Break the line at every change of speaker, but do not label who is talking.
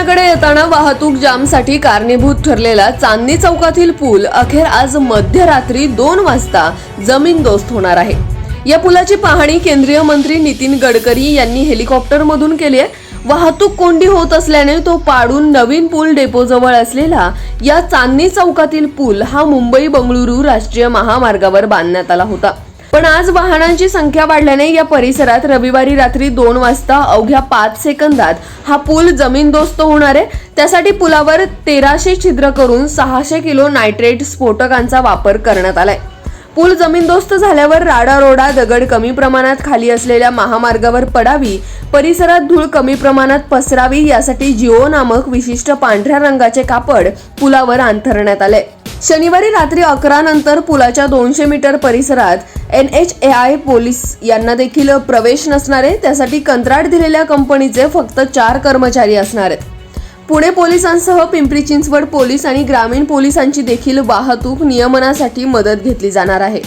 पुण्याकडे येताना वाहतूक जामसाठी कारणीभूत ठरलेला चांदणी चौकातील पूल अखेर आज मध्यरात्री दोन वाजता जमीनदोस्त होणार आहे. या पुलाची पाहणी केंद्रीय मंत्री नितीन गडकरी यांनी हेलिकॉप्टरमधून केली आहे. वाहतूक कोंडी होत असल्याने तो पाडून नवीन पूल डेपोजवळ असलेला या चांदणी चौकातील पूल हा मुंबई बंगळुरू राष्ट्रीय महामार्गावर बांधण्यात आला होता. पण आज वाहनांची संख्या वाढल्याने या परिसरात रविवारी रात्री दोन वाजता अवघ्या पाच सेकंदात हा पूल जमीनदोस्त होणार आहे. त्यासाठी पुलावर तेराशे छिद्र करून सहाशे किलो नायट्रेट स्फोटकांचा वापर करण्यात आलाय. पूल जमीनदोस्त झाल्यावर राडारोडा दगड कमी प्रमाणात खाली असलेल्या महामार्गावर पडावी परिसरात धूळ कमी प्रमाणात पसरावी यासाठी जिओ नामक विशिष्ट पांढऱ्या रंगाचे कापड पुलावर अंथरण्यात आले शनिवारी रात्री अकरा नंतर पुलाच्या दोनशे मीटर परिसरात N H A I police यांना देखील प्रवेश नसणारे त्यासाठी कंत्राट दिलेल्या कंपनीचे फक्त चार कर्मचारी असणार आहेत. पुणे पोलिसांसह पिंपरी चिंचवड पोलीस आणि ग्रामीण पोलिसांची देखील वाहतूक नियमनासाठी मदत घेतली जाणार आहे.